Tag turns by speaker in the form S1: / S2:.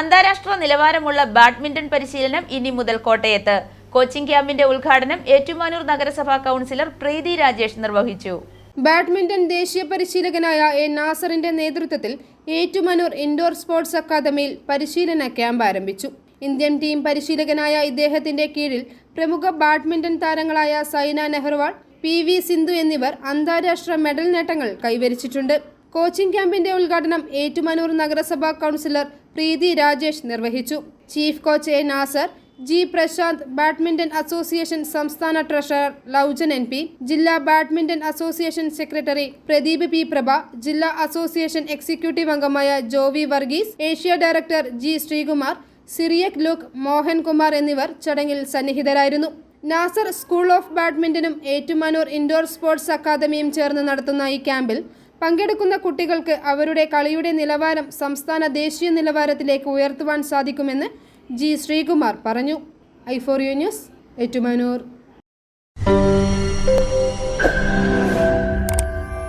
S1: അന്താരാഷ്ട്ര നിലവാരമുള്ള ബാഡ്മിന്റൺ പരിശീലനം ഇനി മുതൽ കോട്ടയത്ത്. കോച്ചിംഗ് ക്യാമ്പിന്റെ ഉദ്ഘാടനം ഏറ്റുമാനൂർ നഗരസഭാ കൗൺസിലർ പ്രീതി രാജേഷ് നിർവഹിച്ചു.
S2: ബാഡ്മിന്റൺ ദേശീയ പരിശീലകനായ എ നാസറിന്റെ നേതൃത്വത്തിൽ ഏറ്റുമാനൂർ ഇൻഡോർ സ്പോർട്സ് അക്കാദമിയിൽ പരിശീലന ക്യാമ്പ് ആരംഭിച്ചു. ഇന്ത്യൻ ടീം പരിശീലകനായ ഇദ്ദേഹത്തിന്റെ കീഴിൽ പ്രമുഖ ബാഡ്മിന്റൺ താരങ്ങളായ സൈന നെഹ്റുവാൾ പി വി സിന്ധു എന്നിവർ അന്താരാഷ്ട്ര മെഡൽ നേട്ടങ്ങൾ കൈവരിച്ചിട്ടുണ്ട്. കോച്ചിംഗ് ക്യാമ്പിന്റെ ഉദ്ഘാടനം ഏറ്റുമാനൂർ നഗരസഭാ കൗൺസിലർ പ്രീതി രാജേഷ് നിർവഹിച്ചു. Chief coach A Nasar G Prashanth badminton association സംസ്ഥാന ട്രഷറർ ലൗജൻ എൻ പി ജില്ലാ badminton association secretary Pradeep P Prabha ജില്ലാ അസോസിയേഷൻ എക്സിക്യൂട്ടീവ് അംഗമായ Jovi Varghese Asia director G Sreekumar Cyriac Luke Mohankumar എന്നിവർ ചടങ്ങിൽ സന്നിഹിതരായിരുന്നു. നാസർ സ്കൂൾ ഓഫ് ബാഡ്മിന്റണും Ettumanoor indoor sports അക്കാദമിയും ചേർന്ന് നടത്തുന്ന ഈ ക്യാമ്പിൽ പങ്കെടുക്കുന്ന കുട്ടികൾക്ക് അവരുടെ കളിയുടെ നിലവാരം സംസ്ഥാന ദേശീയ നിലവാരത്തിലേക്ക് ഉയർത്തുവാൻ സാധിക്കുമെന്ന് ജി ശ്രീകുമാർ പറഞ്ഞു. I for U news Ettumanoor.